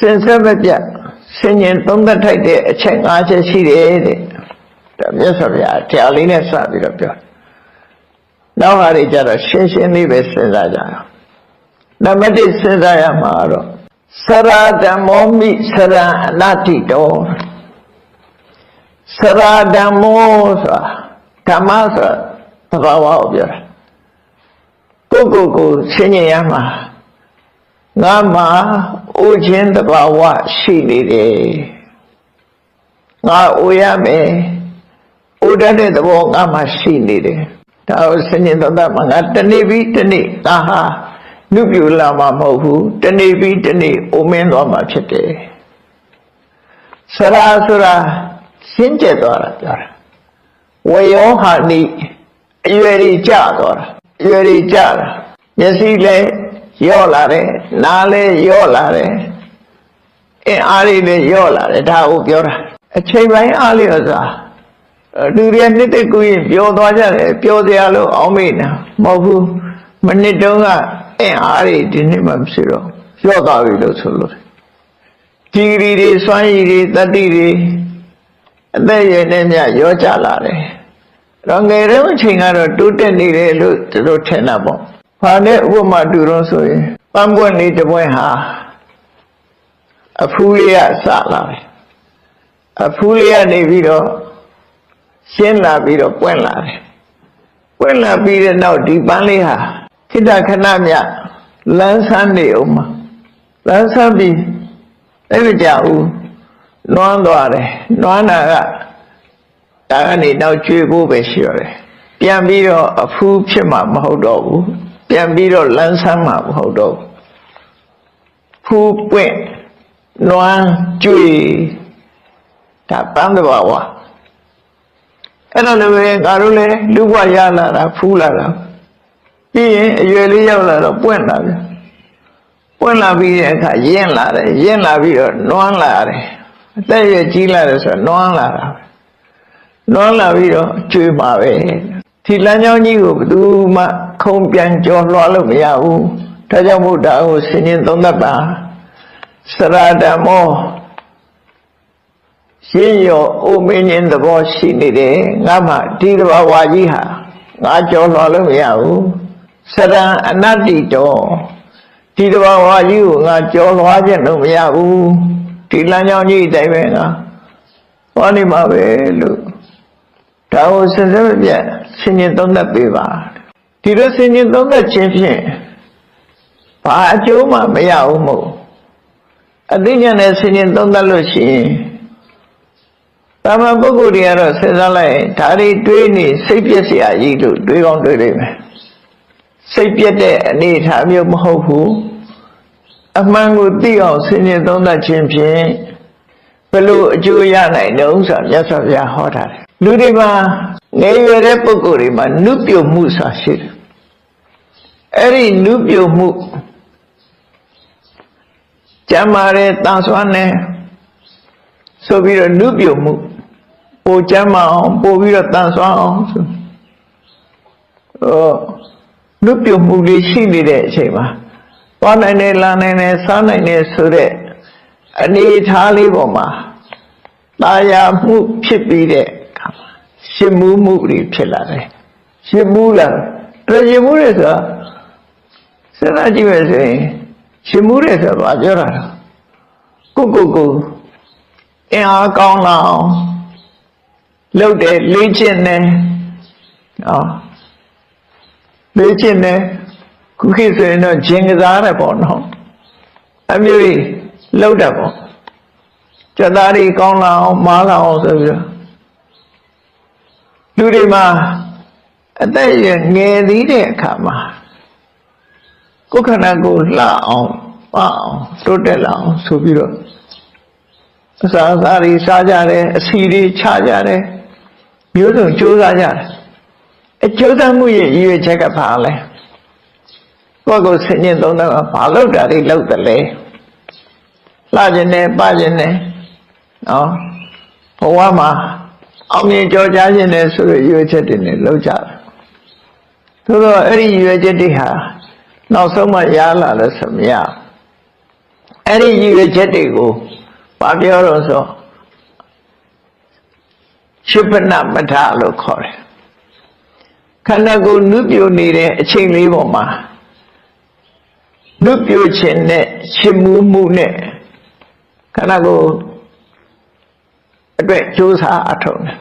စင်ဆက်မပြတ်ဆင်ញင်သုံးသက်ထိုက်တဲ့အချက်၅ချက်ရှိတယ်တဲ့ဒါမြတ်စွာဘုရားတရားလေးနဲ့စပြီးတော့ပြောနောက်ဟာတွေကြတော့ရှင်းရှင်းလေးပဲစဉ်းစားကြအောင်နံပါတ်1စဉ်းစားရမှာတော့စရာဓမ္မောမိစရံအနတ္တိတောစရာဓမ္မောဆိုတာဓမ္မဆိုတာသဘာဝကိုပြောတာကိုယ့်ကိုယ်ကိုဆင်ញင်ရမှာ ငါမှာအိုခြင်းတဘာဝရှိနေတယ်ငါအိုရမယ်အိုတတ်တဲ့သဘောငါမှာရှိနေတယ်ဒါကိုဆင်ញင်တော့မှာငါတနေ့ပြီးတနေ့ဒါဟာနုပြူလာမှာမဟုတ်ဘူးတနေ့ပြီးတနေ့အိုမင်းသွားမှာဖြစ်တယ်ဆရာဆိုတာရှင်းကျက်သွားတာပြောတာဝေယောဟာနိအရွယ်ကြီးကြသွားတာအရွယ်ကြီးကြတာမျက်စိလည်း ယော့လာတယ်နားလည်းယော့လာတယ်အင်းအားလေးလည်းယော့လာတယ်ဒါကိုပြောတာအချိန်ပိုင်းအားလျော်စွာလူတွေနှစ်သက်ကူရင်ပျော်သွားကြတယ်ပျော်စရာလို့အောင်းမိတာမဟုတ်ဘူးမနစ်တုန်းကအင်းအားတွေဒီနေ့မှမရှိတော့ယော့သွားပြီလို့ဆိုလို့ဒီဂရီတွေစွမ်းရည်တွေတတိတွေအသက်ရည်နဲ့မြရောကြလာတယ်တော့ငယ်တဲ့အချိန်ကတော့တိုးတက်နေတယ်လို့သူတို့ထင်တာပေါ့။ ဘာနဲ့ဥပမာတူတော့ဆိုရင်ပန်းပွင့်လေးတစ်ပွင့်ဟာအဖူးလေးကစလာတယ်။အဖူးလေးကနေပြီးတော့ရှင်းလာပြီးတော့ပွင့်လာတယ်။ပွင့်လာပြီးတဲ့နောက်ဒီပန်းလေးဟာခိတ္တခဏမြလန်းဆန်းနေအောင်မှာလန်းဆန်းပြီးအဲ့ဒီကြောက်နွမ်းသွားတယ်။နွမ်းတာကဒါကနေနောက်ကျွေးဖို့ပဲရှိရတယ်။ပြန်ပြီးတော့အဖူးဖြစ်မှာမဟုတ်တော့ဘူး။ ပြန်ပြီးတော့လန်းဆန်းမှာမဟုတ်တော့ဘူး။ဖူးပွင့်နွမ်းကျွေးဒါပန်းတဘာဝအဲ့တော့လည်းပဲငါတို့လည်းလူဘဝရလာတာဖူးလာတာပြီးရင်အရွယ်လေးရောက်လာတော့ပွင့်လာတယ်ပွင့်လာပြီးတဲ့အခါရင့်လာတယ်ရင့်လာပြီးတော့နွမ်းလာတယ်အသက်ရကြီးလာတယ်ဆိုတော့နွမ်းလာတာပဲနွမ်းလာပြီးတော့ကျွေးမှာပဲ ဒီလမ်းကြောင်းကြီးကိုဘယ်သူမှခုံပြန်ကြော်လွှားလို့မရဘူးဒါကြောင့်မို့ဒါကိုဆင်ញင်သုံးသပ်ပါစရဓမ္မောရှင်းရောအိုမင်းင်းသဘောရှိနေတယ်ငါမှဒီတဘာဝါကြီးဟာငါကြော်လွှားလို့မရဘူးစရံအနတ္တိတောဒီတဘာဝါကြီးကိုငါကြော်လွှားခြင်းလို့မရဘူးဒီလမ်းကြောင်းကြီးအတိုင်းပဲငါဟောနေမှာပဲလို့ ဒါကိုစစမပြတ်ဆင်ញင်သုံးသပ်ပေးပါဒီလိုဆင်ញင်သုံးသပ်ခြင်းဖြင့်ဘာအကျိုးမှမရဘူးမို့အသိဉာဏ်နဲ့ဆင်ញင်သုံးသပ်လို့ရှိရင်တာမန်ပုဂ္ဂိုလ်တွေကတော့စဉ်းစားလိုက်ရင်ဒါတွေတွေးနေစိတ်ပြည့်စရာကြီးလို့တွေးကောင်းတွေးလိမ့်မယ်စိတ်ပြည့်တဲ့အနေအထားမျိုးမဟုတ်ဘူးအမှန်ကိုသိအောင်ဆင်ញင်သုံးသပ်ခြင်းဖြင့်ဘယ်လိုအကျိုးရနိုင်တုံးဆိုတာမြတ်စွာဘုရားဟောထားတယ် လူတွေမှာငယ်ရွယ်တဲ့ပုဂ္ဂိုလ်တွေမှာနုပြုတ်မှုဆိုတာရှိတယ်အဲ့ဒီနုပြုတ်မှုကျမ်းမာတဲ့တန်ဆွမ်းတဲ့ဆိုပြီးတော့နုပြုတ်မှုပိုကျမ်းမာအောင်ပိုပြီးတော့တန်ဆွမ်းအောင်ဆိုဟောနုပြုတ်မှုတွေရှိနေတဲ့အချိန်မှာသွားနိုင်တယ်လာနိုင်တယ်စားနိုင်တယ်ဆိုတဲ့အနေအထားလေးပေါ်မှာตาယာမှုဖြစ်ပြီးတဲ့အခါမှာ ရှင်မှုမှုတွေဖြစ်လာတယ်ရှင်မှုလာတယ်ရှင်မှုတွေဆိုတာစဉ်းစားကြည့်မယ်ဆိုရင်ရှင်မှုတွေဆိုတာဘာပြောတာလဲကိုကိုကိုအင်အားကောင်းလာအောင်လုပ်တယ်လေ့ကျင့်တယ်နော်လေ့ကျင့်တယ်ခုခေတ်ဆိုရင်တော့ဂျင်ကစားတယ်ပေါ့နော်အမျိုးကြီးလောက်တာပေါ့ကြက်သားတွေကောင်းလာအောင်မားလာအောင်ဆိုပြီးတော့ လူတွေမှာအသက်ရငယ်သေးတဲ့အခါမှာကိုယ်ခန္ဓာကိုယ်လှအောင်ပအောင်တိုးတက်လာအောင်ဆိုပြီးတော့အစာအစာတွေစားကြတယ်အစီတွေချကြတယ်မျိုးစုံကြိုးစားကြတယ်အကျိုးသားမှုရဲ့ရည်ရွယ်ချက်ကဘာလဲကိုယ့်ကိုယ်ဆင်ញင်သုံးတော့ဘာလို့တာတွေလောက်တယ်လဲလှခြင်းနဲ့ပခြင်းနဲ့နော်ဘဝမှာ အောင်မြင်ကြော်ကြားခြင်းနဲ့ဆိုရရွေးချက်တွေနဲ့လောက်ကြတယ်သို့တော့အဲ့ဒီရွေးချက်တွေဟာနောက်ဆုံးမှရလာလို့ဆိုမရအဲ့ဒီရည်ရွယ်ချက်တွေကိုဘာပြောတော့ဆိုရှင်ပနမထလို့ခေါ်တယ်ခန္ဓာကိုယ်နုပြိုနေတဲ့အချိန်လေးပေါ်မှာနုပြိုခြင်းနဲ့ရှင်မှုမှုနဲ့ခန္ဓာကိုယ် အတွက်ကြိုးစားအထောက်တယ်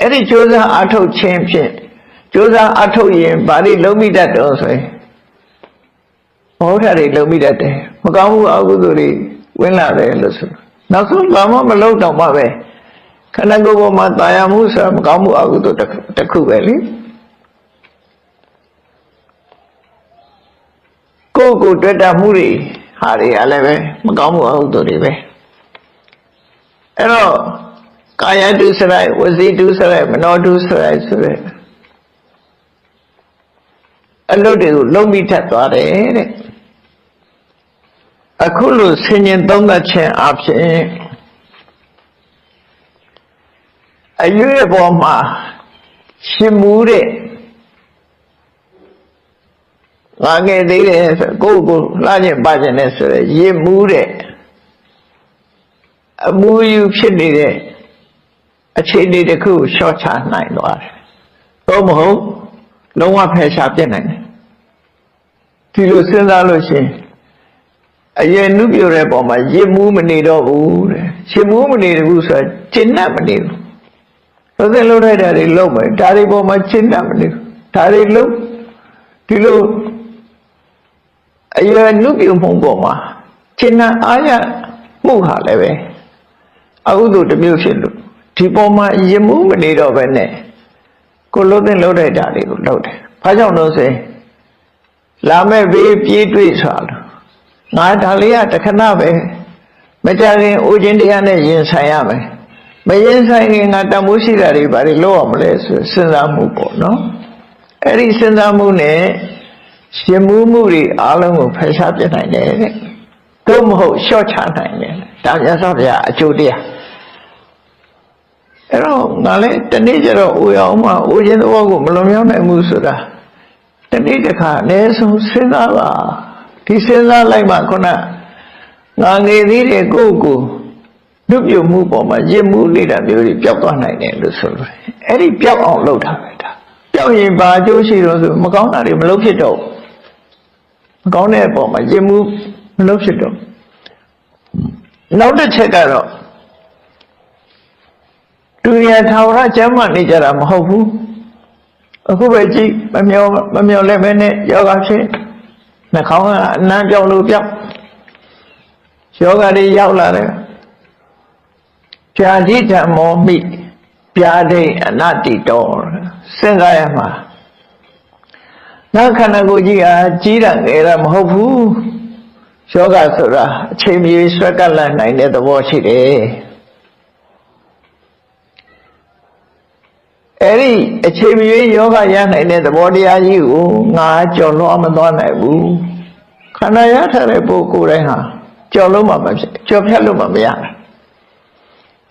အဲ့ဒီကြိုးစားအထောက်ခြင်းဖြင့်ကြိုးစားအထောက်ရင်ဘာတွေလုံးမိတတ်တော့ဆိုရင်ဘောဓာတွေလုံးမိတတ်တယ်မကောင်းမှုအကုသိုလ်တွေဝင်လာတယ်လို့ဆိုနောက်ဆုံးဘာမှမလုပ်တော့မှပဲခန္ဓာကိုယ်ပေါ်မှာတာယာမှုဆိုတာမကောင်းမှုအကုသိုလ်တစ်ခုတစ်ခုပဲလေကိုယ့်ကိုယ်တွေ့တာမှုတွေဟာတွေကလည်းပဲမကောင်းမှုအကုသိုလ်တွေပဲအဲ့တော့ ကာယတုစရိုက်ဝစီတုစရိုက်မနောတုစရိုက်ဆိုတဲ့အလုပ်တွေကိုလုံးပြီးထက်သွားတယ်တဲ့အခုလိုဆင်ញင်သုံးသပ်ခြင်းအဖြစ်အရွေပေါ်မှာရှင်မူတဲ့ငါငယ်သေးတယ်ဆိုကိုယ့်ကိုလှခြင်းပါခြင်းနဲ့ဆိုရရေမူတဲ့အမူအယူဖြစ်နေတဲ့ အခြေအနေတစ်ခုကိုရှော့ချနိုင်သွားတယ်။သို့မဟုတ်လုံးဝဖယ်ရှားပြစ်နိုင်တယ်။ဒီလိုစဉ်းစားလို့ရှိရင်အရင်နုပြတဲ့ပုံမှာရစ်မှုမနေတော့ဘူးတဲ့။ရှင်မှုမနေဘူးဆိုတော့ကျင့်တတ်မနေဘူး။သို့တဲ့လို့ထိုက်တာတွေလုံးမယ်ဒါတွေပုံမှာကျင့်တတ်မနေဘူး။ဒါတွေလုံးဒီလိုအရင်နုပြမှုပုံမှာကျင့်တတ်အားရမှုဟာလည်းပဲအကုသိုလ်တစ်မျိုးဖြစ်လို့ ဒီပေါ်မှာယမှုမနေတော့ပဲနဲ့ကိုလှုပ်တဲ့လှုပ်တဲ့ဓာတ်တွေကိုလှုပ်တယ်။ဘာကြောင့်လို့ဆိုရင်လာမဲ့ဘေးပြေးတွေ့ဆွာလို့ငါဒါလေးကတခဏပဲမကြခင်အိုခြင်းတရားနဲ့ရင်ဆိုင်ရမယ်။မရင်ဆိုင်ခင်ငါတမိုးရှိတာတွေဘာတွေလုပ်ရမလဲဆိုစဉ်းစားမှုပေါ့နော်။အဲ့ဒီစဉ်းစားမှုနဲ့ရှင်မှုမှုတွေအားလုံးကိုဖယ်ရှားပြနိုင်တယ်တဲ့။သို့မဟုတ်ရှော့ချနိုင်တယ်။ဒါမြတ်စွာဘုရားအကျိုးတရား။ အဲ့တော့ငါလည်းတနေ့ကျတော့အိုရအောင်မှအိုခြင်းသဘောကိုမလွန်မြောက်နိုင်ဘူးဆိုတာတနေ့တစ်ခါအနည်းဆုံးစဉ်းစားပါဒီစဉ်းစားလိုက်မှခုနငါငယ်သေးတဲ့ကိုယ့်ကိုလူပြုတ်မှုပေါ်မှာရစ်မှုနေတာမျိုးတွေပျောက်သွားနိုင်တယ်လို့ဆိုလို့အဲ့ဒီပျောက်အောင်လုပ်တာပဲဒါပျောက်ရင်ဘာအကျိုးရှိတော့ဆိုမကောင်းတာတွေမလုပ်ဖြစ်တော့မကောင်းတဲ့အပေါ်မှာရစ်မှုမလုပ်ဖြစ်တော့နောက်တစ်ချက်ကတော့ သူရထာဝရကျမ်းမာနေကြတာမဟုတ်ဘူးအခုပဲကြည့်မမျောမမျောလည်းပဲနဲ့ယောဂဖြစ်နှာခေါင်းကအနံ့ပြောင်းလို့ပြောင်းယောဂတွေရောက်လာတယ်ဖြာတိဓမ္မောမိပြာဒိအနတ္တိတောစဉ်းစားရမှာနောက်ခန္ဓာကိုယ်ကြီးဟာကြီးတာငယ်တာမဟုတ်ဘူးယောဂဆိုတာအချိန်မြေဆွဲကပ်လန့်နိုင်တဲ့သဘောရှိတယ် အဲ့ဒီအခြေမရွေးယောဂရနိုင်တဲ့သဘောတရားကြီးကိုငါကြော်လွှားမသွားနိုင်ဘူးခန္ဓာရထားတဲ့ပုဂ္ဂိုလ်တိုင်းဟာကြော်လို့မှမဖြစ်ကြော်ဖြတ်လို့မှမရဘူး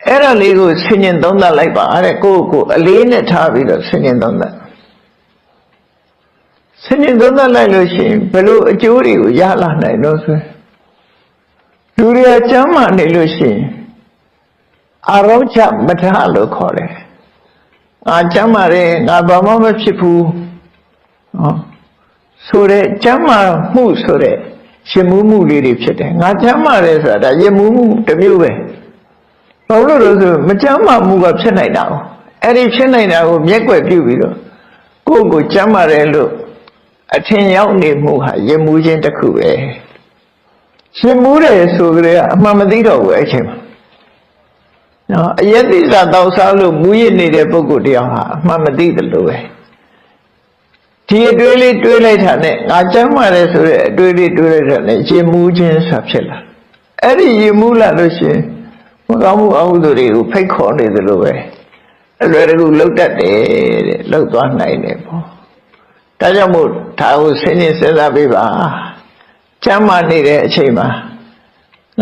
အဲ့ဒါလေးကိုဆင်ញင်သုံးသပ်လိုက်ပါတဲ့ကိုယ့်ကိုအလေးနဲ့ထားပြီးတော့ဆင်ញင်သုံးသပ်ဆင်ញင်သုံးသပ်လိုက်လို့ရှိရင်ဘယ်လိုအကျိုးတွေကိုရလာနိုင်လို့ဆိုလူတွေအကျမ်းမာနေလို့ရှိရင်အာရောချမထလို့ခေါ်တယ် ငါကျမ်းမာတယ်ငါဘာမှမဖြစ်ဘူးဟောဆိုတဲ့ကျမ်းမာမှုဆိုတဲ့ရှင်မှုမှုလေးတွေဖြစ်တယ်ငါကျမ်းမာတယ်ဆိုတာဒါရင်မှုမှုတစ်မျိုးပဲဘာလို့လဲဆိုမကျမ်းမာမှုကဖြစ်နိုင်တာကိုအဲ့ဒီဖြစ်နိုင်တာကိုမျက်ွယ်ပြုပြီးတော့ကိုယ့်ကိုကျမ်းမာတယ်လို့အထင်ရောက်နေမှုဟာရင်မှုချင်းတစ်ခုပဲရှင်မှုတယ်ဆိုကြတဲ့အမှန်မသိတော့ဘူးအဲ့ချိန်မှာ နော်အယက်တိစာတောက်စားလို့မူရစ်နေတဲ့ပုဂ္ဂိုလ်တယောက်ဟာအမှန်မသိတယ်လို့ပဲဒီအတွေးလေးတွေးလိုက်တာနဲ့ငါကျမ်းမာတယ်ဆိုတဲ့အတွေးလေးတွေးလိုက်တာနဲ့ရင်မူးခြင်းဆိုတာဖြစ်လာအဲ့ဒီရင်မူးလာလို့ရှိရင်မကောင်းမှုအဟုသူတွေကိုဖိတ်ခေါ်နေသလိုပဲအလွယ်တကူလှုပ်တတ်တယ်တဲ့လှုပ်သွားနိုင်တယ်ပေါ့ဒါကြောင့်မို့ဒါကိုစဉ်းကျင်စဉ်းစားပေးပါကျမ်းမာနေတဲ့အချိန်မှာ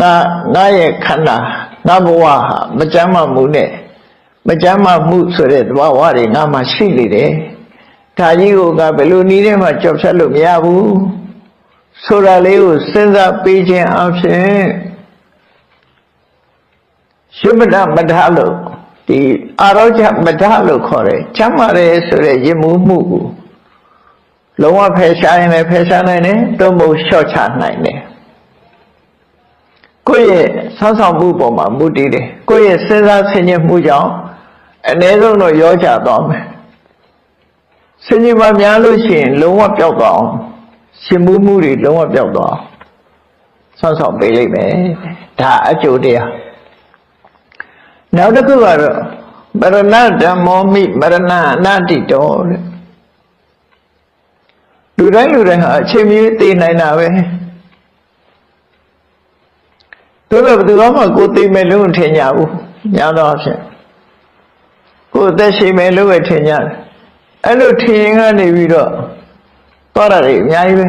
ငါငါရဲ့ခန္ဓာ ငါဘဝဟာမကြမ်းမမှုနဲ့မကြမ်းမမှုဆိုတဲ့သဘာဝတွေငါမှရှိနေတယ်ဒါကြီးကိုကဘယ်လိုနည်းနဲ့မှကြောက်ဖြတ်လို့မရဘူးဆိုတာလေးကိုစဉ်းစားပေးခြင်းအဖြစ်ရှုမတမထလို့ဒီအာရောချမထလို့ခေါ်တယ်ချမ်းသာတယ်ဆိုတဲ့ရင်မှုမှုကိုလုံးဝဖယ်ရှားရင်လည်းဖယ်ရှားနိုင်တယ်တုံ့မို့လျှော့ချနိုင်တယ် ကိုယ့်ရဲ့ဆောင်းဆောင်မှုပေါ်မှာမူတည်တယ်ကိုယ့်ရဲ့စဉ်းစားဆင်ခြင်မှုကြောင့်အ ਨੇ ဆုံးတော့ရောချသွားမယ်ဆင်ခြင်ပါများလို့ရှိရင်လုံးဝပျောက်သွားအောင်ရှင်မှုမှုတွေလုံးဝပျောက်သွားအောင်ဆောင်းဆောင်ပေးလိုက်မယ်ဒါအကျိုးတရားနောက်တစ်ခုကတော့မရဏဓမ္မောမိမရဏအနာတိတောတဲ့လူတိုင်းလူတိုင်းဟာအချိန်မီသိနိုင်တာပဲ တို့တော့ဘယ်သူမှကိုသိမယ်လို့မထင်ကြဘူးညာတော့အဖြစ်ကိုအသက်ရှင်မယ်လို့ပဲထင်ကြတယ်အဲ့လိုထင်ရင်ကနေပြီးတော့သွားတာတွေအများကြီးပဲ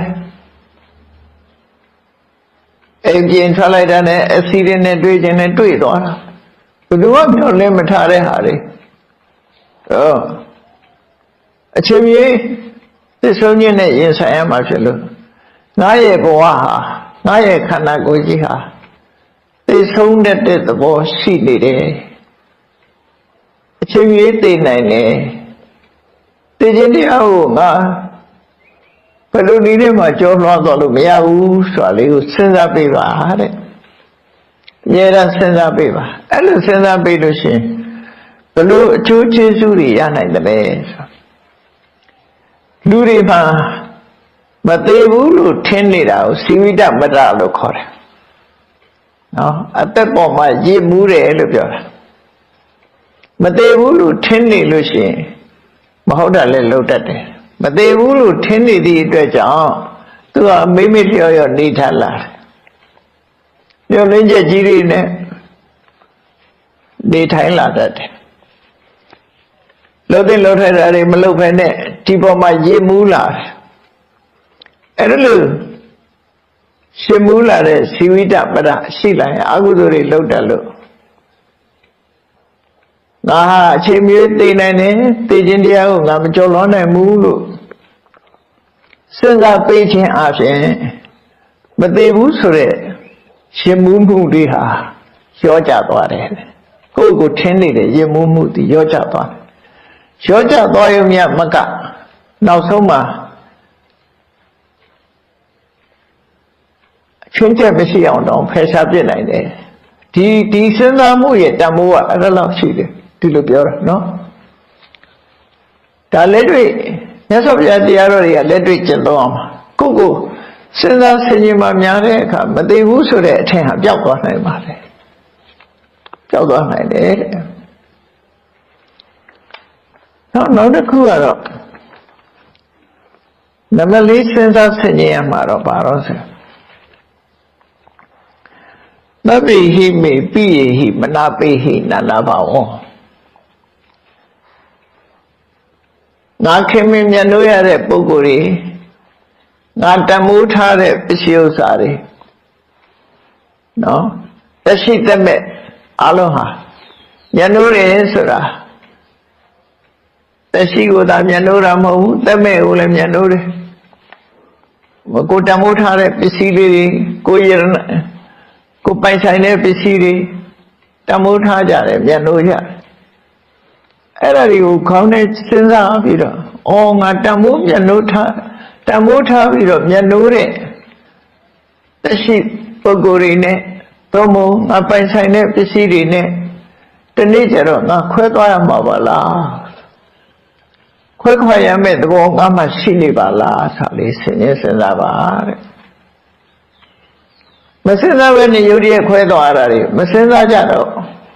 အိမ်ပြင်ထွက်လိုက်တာနဲ့အက်ဆီဒင့်နဲ့တွေ့ခြင်းနဲ့တွေ့သွားတာဘယ်သူမှမျှော်လင့်မထားတဲ့ဟာတွေဟောအချိန်ကြီးသစ္ဆုံးခြင်းနဲ့ရင်ဆိုင်ရမှာဖြစ်လို့ငါရဲ့ဘဝဟာငါရဲ့ခန္ဓာကိုယ်ကြီးဟာ သိဆုံးတတ်တဲ့သဘောရှိနေတယ်အချိန်ကြီးသိနိုင်တယ်သိခြင်းတရားကိုငါဘယ်လိုနည်းနဲ့မှကြောလွှားတော့လို့မရဘူးဆိုတာလေးကိုစဉ်းစားပေးပါတဲ့အများအားစဉ်းစားပေးပါအဲ့လိုစဉ်းစားပေးလို့ရှိရင်ဘယ်လိုအကျိုးကျေးဇူးတွေရနိုင်တယ်လဲဆိုလူတွေမှာမသေးဘူးလို့ထင်နေတာကိုစီဝိတမတ္တလို့ခေါ်တယ် နော်အသက်ပေါ်မှာရည်မူးတယ်လို့ပြောတာမသေးဘူးလို့ထင်နေလို့ရှိရင်မဟုတ်တာလည်းလုံတတ်တယ်မသေးဘူးလို့ထင်နေသည့်အတွက်ကြောင့်သူကမိမိလျော့လျော့နေထားလာတယ်ညှို့လင်းချက်ကြီးတွေနဲ့နေထိုင်လာတတ်တယ်လှုပ်တဲ့လှုပ်ထိုင်တာတွေမလှုပ်ဖ ೇನೆ ဒီပေါ်မှာရည်မူးလာတယ်အဲ့ဒါလို့ ရှင်မူးလာတဲ့စီဝိတပဒရှိလာရင်အကုသိုလ်တွေလှုပ်တယ်လို့ငါဟာအချိန်မျိုးသိနိုင်တယ်သိခြင်းတရားကိုငါမကြော်လွှမ်းနိုင်ဘူးလို့စဉ်းစားပေးခြင်းအပြင်မသိဘူးဆိုတဲ့ရှင်မှုမှုတွေဟာရောကြသွားတယ်ကိုယ့်ကိုထင်းနေတဲ့ရင်မှုမှုတွေရောကြသွားတယ်ရောကြသွားရုံမြမကနောက်ဆုံးမှာအ ချင်းချက်မရှိအောင်တော့ဖယ်ရှားပြစ်နိုင်တယ်ဒီဒီစဉ်းစားမှုရဲ့တန်ဖိုးကအဲ့ဒါလောက်ရှိတယ်ဒီလိုပြောတာနော်ဒါလက်တွေ့မြတ်စွာဘုရားတရားတော်တွေကလက်တွေ့ကျင့်သုံးအောင်ကိုယ့်ကိုစဉ်းစားဆင်ခြင်မှများတဲ့အခါမသိဘူးဆိုတဲ့အထင်ဟာပျောက်သွားနိုင်ပါလေပျောက်သွားနိုင်တယ်တဲ့နောက်နောက်တစ်ခုကတော့နမလေးစဉ်းစားဆင်ခြင်ရမှာတော့ပါတော့ဆို သဗ္ဗိဟိမေပိယဟိမနာပိဟိနာနာဘာဝံငါခင်မင်မြတ်လို့ရတဲ့ပုံကိုယ်တွေငါတမိုးထားတဲ့ပစ္စည်းဥစ္စာတွေနော်တရှိတမဲ့အလုံးဟာမြတ်လို့တယ်ဆိုတာတရှိကိုသာမြတ်လို့တာမဟုတ်ဘူးတမဲ့ကိုလည်းမြတ်လို့တယ်ကိုတမိုးထားတဲ့ပစ္စည်းလေးတွေကိုရ ကိုပိုင်ဆိုင်တဲ့ပစ္စည်းတွေတမိုးထားကြတယ်မြတ်လို့ကြတယ်အဲ့ဒါတွေကိုခေါင်းနဲ့စဉ်းစားပြီးတော့အော်ငါတမိုးမြတ်လို့ထားတမိုးထားပြီးတော့မျက်နှိုးတဲ့တရှိပုဂ္ဂိုလ်တွေနဲ့သို့မဟုတ်ငါပိုင်ဆိုင်တဲ့ပစ္စည်းတွေနဲ့တနေ့ကျတော့ငါခွဲသွားရမှာပါလားခွဲခွာရမယ့်သဘောငါမှရှိနေပါလားဆိုလေးစဉ်းစဉ်းစားပါတဲ့ မစဉ်းစားဘဲနဲ့ယုတ်တည်းခွဲသွားတာတွေမစဉ်းစားကြတော့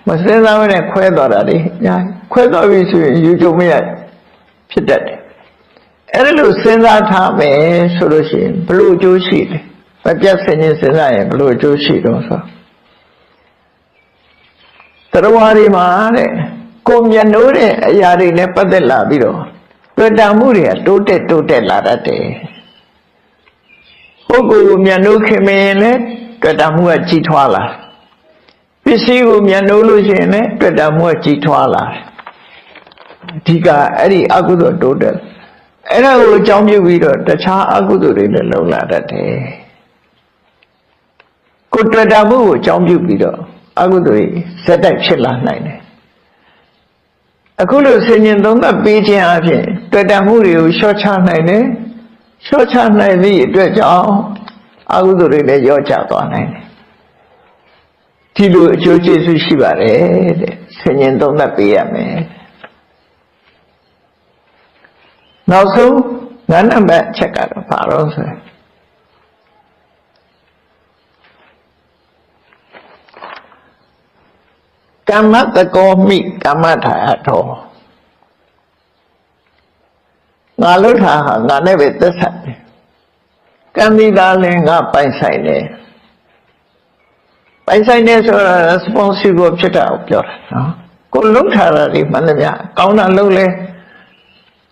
မစဉ်းစားဘဲနဲ့ခွဲသွားတာတွေညာခွဲသွားပြီဆိုရင်ယူကြုံမရဖြစ်တတ်တယ်အဲ့ဒါလို့စဉ်းစားထားမယ်ဆိုလို့ရှိရင်ဘလို့အကျိုးရှိလဲမပြတ်ဆင်ခြင်းစဉ်းစားရင်ဘလို့အကျိုးရှိတော့ဆိုတရားဝါဒီမှာတဲ့ကိုမျက်နှိုးတဲ့အရာတွေနဲ့ပတ်သက်လာပြီးတော့တွေ့တာမှုတွေကတိုးတက်တိုးတက်လာတတ်တယ်ပုဂ္ဂိုလ်ကိုမျက်နှိုးခင်မရင်လည်း တွေ့တာမှုကကြီးထွားလာပစ္စည်းကိုမျက်နှိုးလို့ရှိရင်လည်းတွေ့တာမှုကကြီးထွားလာအဓိကအဲ့ဒီအကုသိုလ်တိုးတက်အဲ့ဒါကိုအကြောင်းပြုပြီးတော့တခြားအကုသိုလ်တွေလည်းလုံလာတတ်တယ်ကိုတွေ့တာမှုကိုအကြောင်းပြုပြီးတော့အကုသိုလ်ကြီးဇက်တိုက်ဖြစ်လာနိုင်တယ်အခုလိုဆင်ញင်သုံးသပ်ပေးခြင်းအပြင်တွေ့တမှုတွေကိုလျှော့ချနိုင်တယ်လျှော့ချနိုင်သည့်အတွက်ကြောင့် အကုသိုလ်တွေလည်းရောကျသွားနိုင်တယ်ဒီလိုအကျိုးကျေးဇူးရှိပါတယ်တဲ့ဆင်ញင်သုံးသပ်ပေးရမယ်နောက်ဆုံးငါးနံပါတ်အချက်ကတော့ဘာလို့ဆိုရင်ကမ္မတကောမိကမ္မထာယတော်ငါလှုပ်တာဟာငါနဲ့ပဲသက်ဆိုင်တယ် ကံဒီသားလည်းငါပိုင်ဆိုင်တယ်ပိုင်ဆိုင်တယ်ဆိုတာ responsible ဖြစ်တာကိုပြောတာနော်ကိုလှုပ်ထားတာဒီမှန်တယ်ဗျကောင်းတာလှုပ်လဲ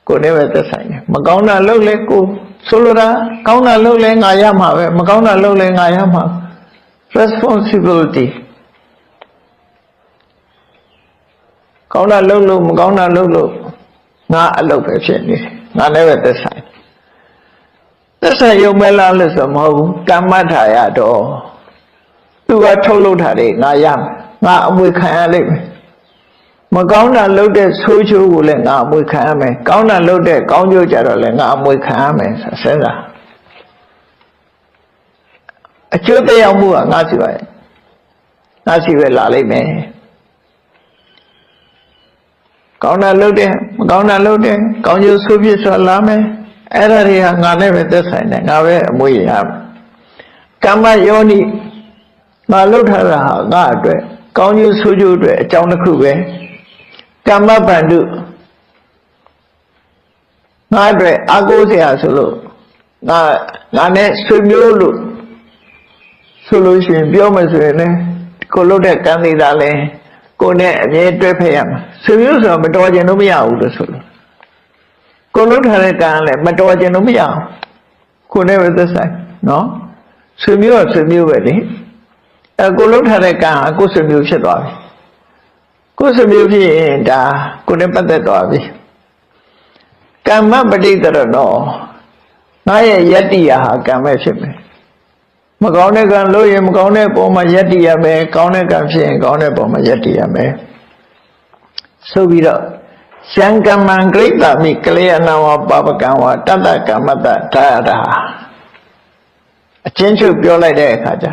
ကိုနဲ့ပဲသက်ဆိုင်တယ်မကောင်းတာလှုပ်လဲကိုဆိုလိုတာကောင်းတာလှုပ်လဲငါရမှာပဲမကောင်းတာလှုပ်လဲငါရမှာ responsibility ကောင်းတာလုပ်လို့မကောင်းတာလုပ်လို့ငါအလုပ်ပဲဖြစ်နေငါလည်းပဲသက်ဆိုင် သက်ဆိုင်ရုံပဲလားလို့ဆိုမဟုတ်ဘူးကမ္မထာရတော့သူကထုတ်လုပ်တာတွေငါရမယ်ငါအမွေခံရလိမ့်မယ်မကောင်းတာလုပ်တဲ့ဆိုးချိုးကိုလည်းငါအမွေခံရမယ်ကောင်းတာလုပ်တဲ့ကောင်းကျိုးကြတော့လည်းငါအမွေခံရမယ်ဆိုစဉ်းစားအကျိုးတရားမှုကငါစီပါရဲ့ငါစီပဲလာလိမ့်မယ်ကောင်းတာလုပ်တယ်မကောင်းတာလုပ်တယ်ကောင်းကျိုးဆိုးပြစ်ဆိုလာမယ် အဲ့ဒါတွေကငါနဲ့ပဲသက်ဆိုင်တယ်ငါပဲအမွေရမယ်ကမ္မယောနိငါလုပ်ထားတာဟာငါအတွက်ကောင်းကျိုးဆိုးကျိုးအတွက်အကြောင်းတစ်ခုပဲကမ္မဗန္ဓုငါအတွက်အာကိုးစရာဆိုလို့ငါငါနဲ့ဆွေမျိုးလို့ဆိုလို့ရှိရင်ပြောမှဆိုရင်လည်းကိုလုပ်တဲ့ကံသေးတာလဲကိုနဲ့အမြဲတွဲဖက်ရမှာဆွေမျိုးဆိုတော့မတော်ကြင်လို့မရဘူးလို့ဆိုလို့ ကိုလုပ်ထားတဲ့ကံလည်းမတော်ကြင်လို့မရဘူးကိုနဲ့ပဲသက်ဆိုင်နော်ဆွေမျိုးကဆွေမျိုးပဲလေအဲကိုလုပ်ထားတဲ့ကံကကိုဆွေမျိုးဖြစ်သွားပြီကိုဆွေမျိုးဖြစ်ရင်ဒါကိုနဲ့ပတ်သက်သွားပြီကမ္မပဋိတရနောငါရဲ့ယတ္တိယဟာကံပဲဖြစ်မယ်မကောင်းတဲ့ကံလို့ရင်မကောင်းတဲ့ပုံမှာယက်တည်ရမယ်ကောင်းတဲ့ကံဖြစ်ရင်ကောင်းတဲ့ပုံမှာယက်တည်ရမယ်ဆိုပြီးတော့ ရှံကမ္မံဂရိတမိကလျာဏဝပပကံဝတတ္တကမ္မတထာရတာအချင်းချုပ်ပြောလိုက်တဲ့အခါကျ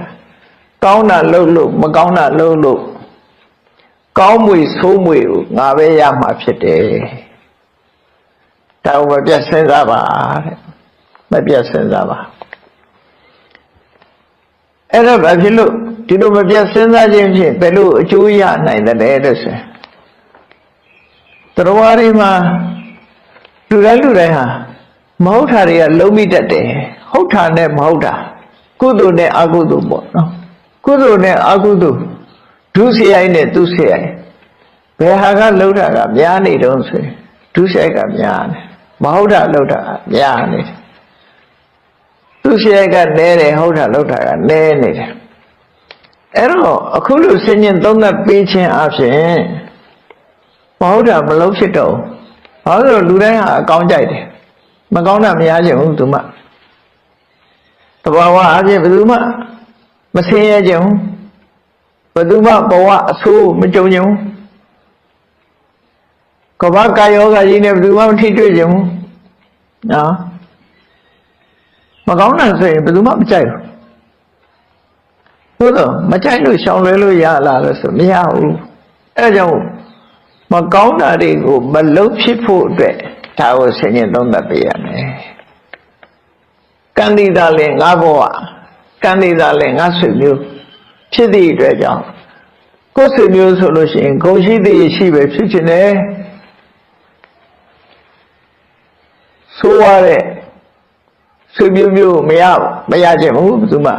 ကောင်းတာလုပ်လို့မကောင်းတာလုပ်လို့ကောင်းမွေဆိုးမွေကိုငါပဲရမှာဖြစ်တယ်ဒါဘုရားပြစဉ်းစားပါတဲ့မပြစဉ်းစားပါအဲ့တော့ဘာဖြစ်လို့ဒီလိုမပြတ်စဉ်းစားခြင်းဖြင့်ဘယ်လိုအကျိုးရနိုင်တယ်လို့ဆို တော်ဝါရီမှာလူတိုင်းလူတိုင်းဟာမဟုတ်တာတွေကလုံးမိတတ်တယ်ဟုတ်တာနဲ့မဟုတ်တာကုသိုလ်နဲ့အကုသိုလ်ပေါ့နော်ကုသိုလ်နဲ့အကုသိုလ်ဒုစရိုက်နဲ့သူစရိုက်ဘယ်ဟာကလှုပ်တာကများနေတုံးဆိုရင်ဒုစရိုက်ကများနေမဟုတ်တာလှုပ်တာကများနေတယ်သူရှိရကနဲတယ်ဟုတ်တာလောက်တာကနဲနေတယ်အဲ့တော့အခုလိုဆင်ញင်သုံးသပ်ပေးခြင်းအပြင် မဟုတ်တာမလုံးဖြစ်တော့ဘာလို့လူတိုင်းဟာအကောင်းကြိုက်တယ်မကောင်းတာမရချင်ဘူးသူမှတဘာဝအပြင်ဘယ်သူမှမဆင်းရဲကြဘူးဘယ်သူမှဘဝအဆိုးမကြုံကြဘူးကဘာကာယောဂကြီးနဲ့ဘယ်သူမှမထိတွေ့ကြဘူးနော်မကောင်းတာဆိုရင်ဘယ်သူမှမကြိုက်ဘူးဟုတ်တော့မကြိုက်လို့ရှောင်လွဲလို့ရလာလို့ဆိုမရဘူးအဲဒါကြောင့် မကောင်းတာတွေကိုမလုံးဖြစ်ဖို့အတွက်ဒါကိုဆင်ញင်သုံးသပ်ပေးရမယ်ကံဒီတာလည်းငါဘဝကံဒီတာလည်းငါဆွေမျိုးဖြစ်သည့်အတွက်ကြောင့်ကိုယ်ဆွေမျိုးဆိုလို့ရှိရင်ဂုံရှိသည့်ရှိပဲဖြစ်ခြင်းနဲ့ဆိုရတဲ့ဆွေမျိုးမျိုးမရမရခြင်းဘူးဘယ်သူမှ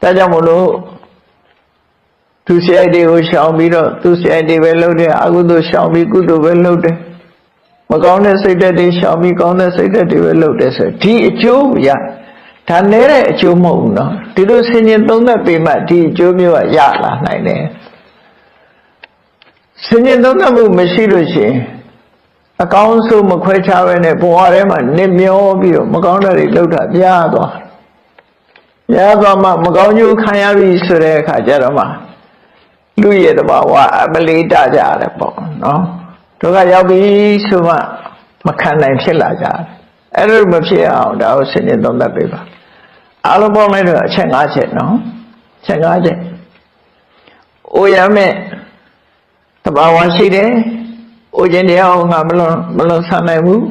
ဒါကြောင့်မလို့ သူစိတ်တွေကိုရှောင်ပြီးတော့သူစိတ်တွေပဲလုပ်တယ်အကုသိုလ်ရှောင်ပြီးကုသိုလ်ပဲလုပ်တယ်မကောင်းတဲ့စိတ်ဓာတ်တွေရှောင်ပြီးကောင်းတဲ့စိတ်ဓာတ်တွေပဲလုပ်တယ်ဆိုဒီအကျိုးရဒါနဲတဲ့အကျိုးမဟုတ်ဘူးနော်ဒီလိုဆင်ញင်သုံးသက်ပေမှဒီအကျိုးမျိုးကရလာနိုင်တယ်ဆင်ញင်သုံးသက်မှုမရှိလို့ရှိရင်အကောင်းဆုံးမခွဲခြားပဲနဲ့ဘဝထဲမှာနစ်မျောပြီးတော့မကောင်းတဲ့တွေလှုပ်တာပြားသွားပြားသွားမှမကောင်းကျိုးခံရပြီဆိုတဲ့အခါကျတော့မှ လူရဲ့တဘာဝအမလေးတကြရတယ်ပေါ့နော်တို့ကရောက်ပြီဆိုမှမခံနိုင်ဖြစ်လာကြတယ်အဲ့လိုမဖြစ်အောင်ဒါကိုစဉ်းကျင်သုံးသပ်ပေးပါအားလုံးပေါင်းလိုက်တော့အချက်၅ချက်နော်အချက်၅ချက်အိုရမဲ့တဘာဝရှိတယ်အိုခြင်းတရားကိုငါမလွန်မလွန်ဆန်နိုင်ဘူး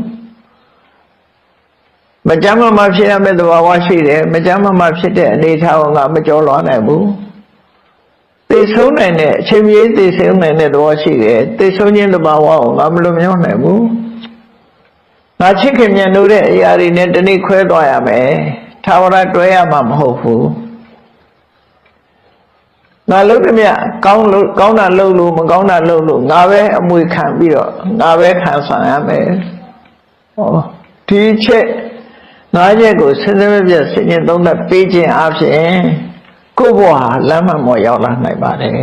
မကြမ်းမမဖြစ်ရမယ့်သဘာဝရှိတယ်မကြမ်းမမဖြစ်တဲ့အနေအထားကိုငါမကြောလွားနိုင်ဘူး သိဆုံးနိုင်တဲ့အချိန်ကြီးသိဆုံးနိုင်တဲ့သဘောရှိတယ်သိဆုံးခြင်းသဘာဝကိုငါမလွန်မြောက်နိုင်ဘူးငါချစ်ခင်မြတ်လို့တဲ့အရာတွေနဲ့တနည်းခွဲသွားရမယ်သာဝရတွဲရမှာမဟုတ်ဘူးငါလုပ်သည်မြကောင်းလို့ကောင်းတာလုပ်လို့မကောင်းတာလုပ်လို့ငါပဲအမွေခံပြီးတော့ငါပဲခံဆောင်ရမယ်ဟောဒီချက်ငါးချက်ကိုစဉ်းစားမပြတ်စဉ်းကျင်သုံးသပ်ပေးခြင်းအပြင် ကိုယ့်ဘဝဟာလမ်းမှန်ပေါ်ရောက်လာနိုင်ပါတယ်